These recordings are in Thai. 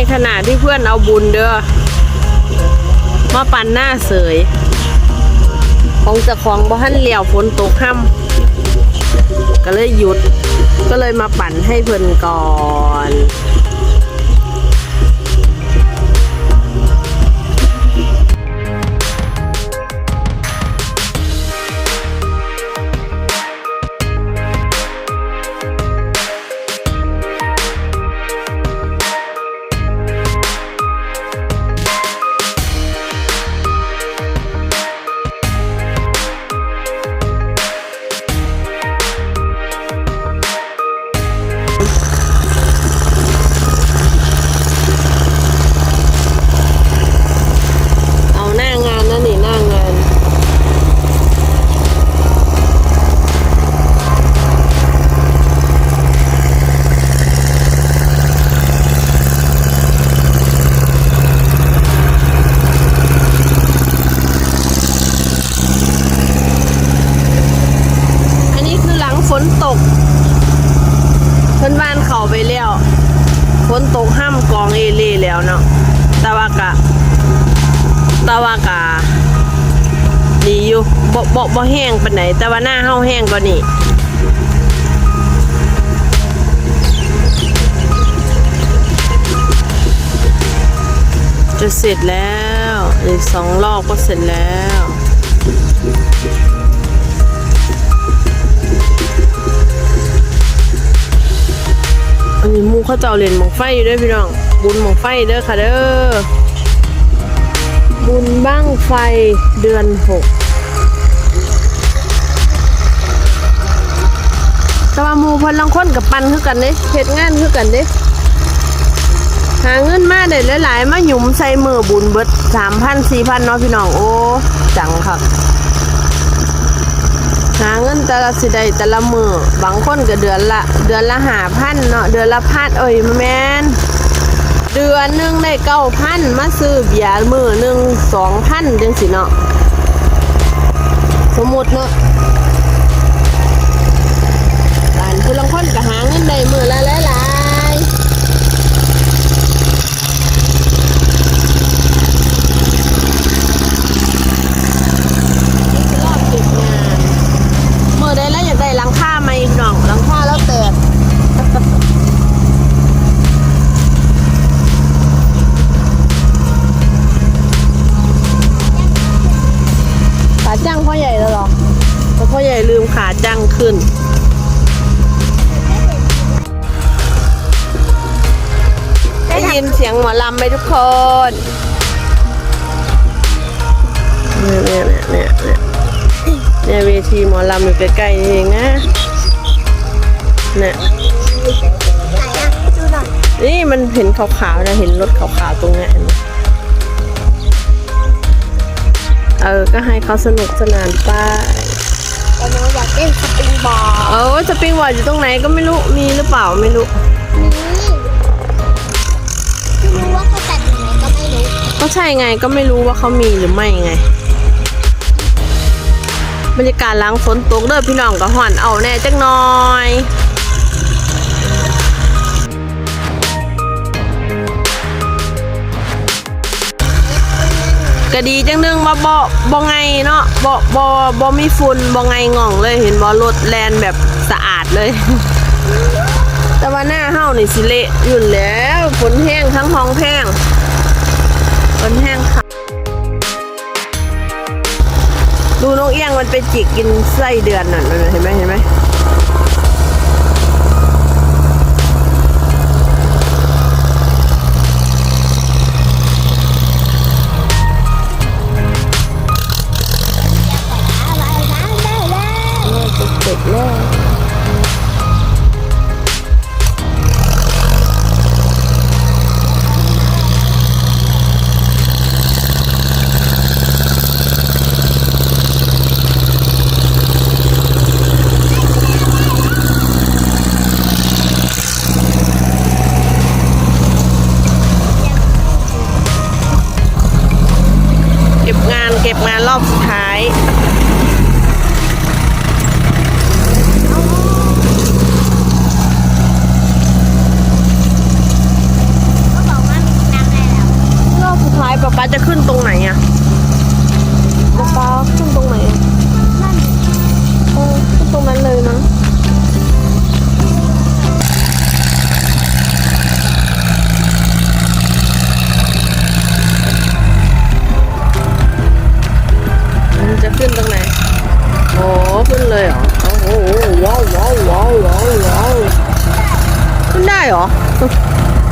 ในขณะที่เพื่อนเอาบุญเด้อมาปั่นหน้าเสย ของจะของบ่ทันเหลี่ยวฝนตกค่ำก็เลยหยุด ก็เลยมาปั่นให้เพื่อนก่อน นตก เพื่อนบ้านเขาไปแล้วฝนตกห้ามกองเอเล่แล้วเนาะต่ว่ากะต่ว่ากะดีอยู่บ่บ่บ่แห้งปานไหนแต่ว่าหน้าเฮาแห้งกว่านี้จะเสร็จแล้ว อีกสองรอบก็เสร็จแล้ว นนี้มูเขาเจ้าเล่นหมองไฟอยู่ด้วยพี่น้อง บุญหมองไฟเด้อค่ะเด้อ บุญบ้างไฟเดือนหกแต่ว่ามูพนลังคนกับปันคือกันเด้เฮ็ดงานคือกันเด้หาเงินมาได้หลายๆมาหยุมใส่มือบุญเบิดสามพันสี่พันเนาะพี่น้องโอ้จังครับ หาเงินแต่ละสิได้แต่ละมือบางคนก็เดือนละ เดือนละหาพันเนาะเดือนละพันเอ้ยแมนเดือนหนึงได้เก้าพันมาซื้อเบียร์มือหนึ่งสองพันจังสิเนาะสมมุติเนาะกานผู้ลังคนก็หาเงินได้มือละหลาย เสียงหมอลำไหมทุกคนเนี่ยเนี่ยเนี่ยเนี่ยเนี่ยเนี่ยเวทีหมอลำอยู่ใกล้ๆนี่เองนะเนี่ยนี่มันเห็นขาวๆนะเห็นรถขาวๆตรงเนี้ยเห็นไหมเออ ก็ให้เขาสนุกสนานไปแต่หนูอยากเล่นสปริงบอลเออสปริงบอร์ดอยู่ตรงไหนก็ไม่รู้ มีหรือเปล่าไม่รู้ ก็ใช่ไงก็ไม่รู้ว่าเขามีหรือไม่ไง บรรยากาศล้างฝนตกเด้อพี่น้องก็หอนเอาแน่จักหน่อยก็ดีจังนึงมาบ่บ่ไงเนาะบ่บ่บ่มีฝุ่นบ่ไงง่องเลยเห็นบ่รถแลนแบบสะอาดเลย แต่ว่าหน้าเฮานี่สิเละยู่แล้วฝนแห้งทั้งห้องแพง มันแห้งค่ะ ดูนกเอี้ยงมันไปจิกกินไส้เดือนน่ะนั่นน่ะเห็นไหมเห็นไหม ก็บงานรอบสุดท้ายรอบสุดท้ายป๊าป๊าจะขึ้นตรงไหนอะป๊าป๊าขึ้นตรงไหน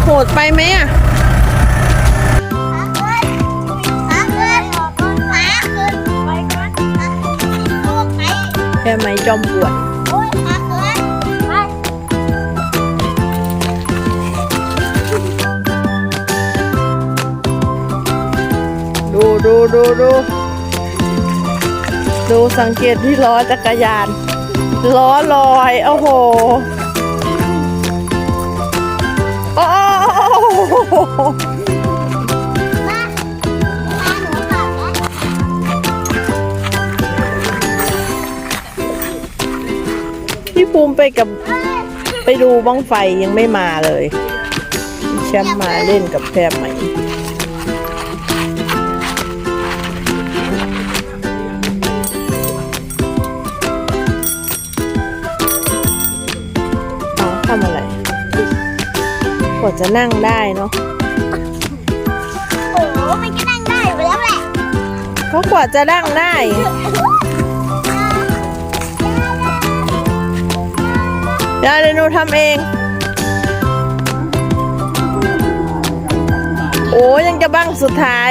โหดไปไหมอะขาขึ้นขาขึ้นขาขึ้นไปก่อนโอ้ไปแค่ไหมจอมปวดดูดูดูดูดูสังเกตที่ล้อจักรยาน ล้อลอย โอ้โห พี่ภูมิไปกับไปดูบ้องไฟยังไม่มาเลยแชมป์มาเล่นกับแพรไหมเอทำอะไรกว่าจะนั่งได้เนาะ ก็กว่าจะนั่งได้เดี๋ยาเดี๋ยหนูทำเอง โอ้ยังจะบ้างสุดท้าย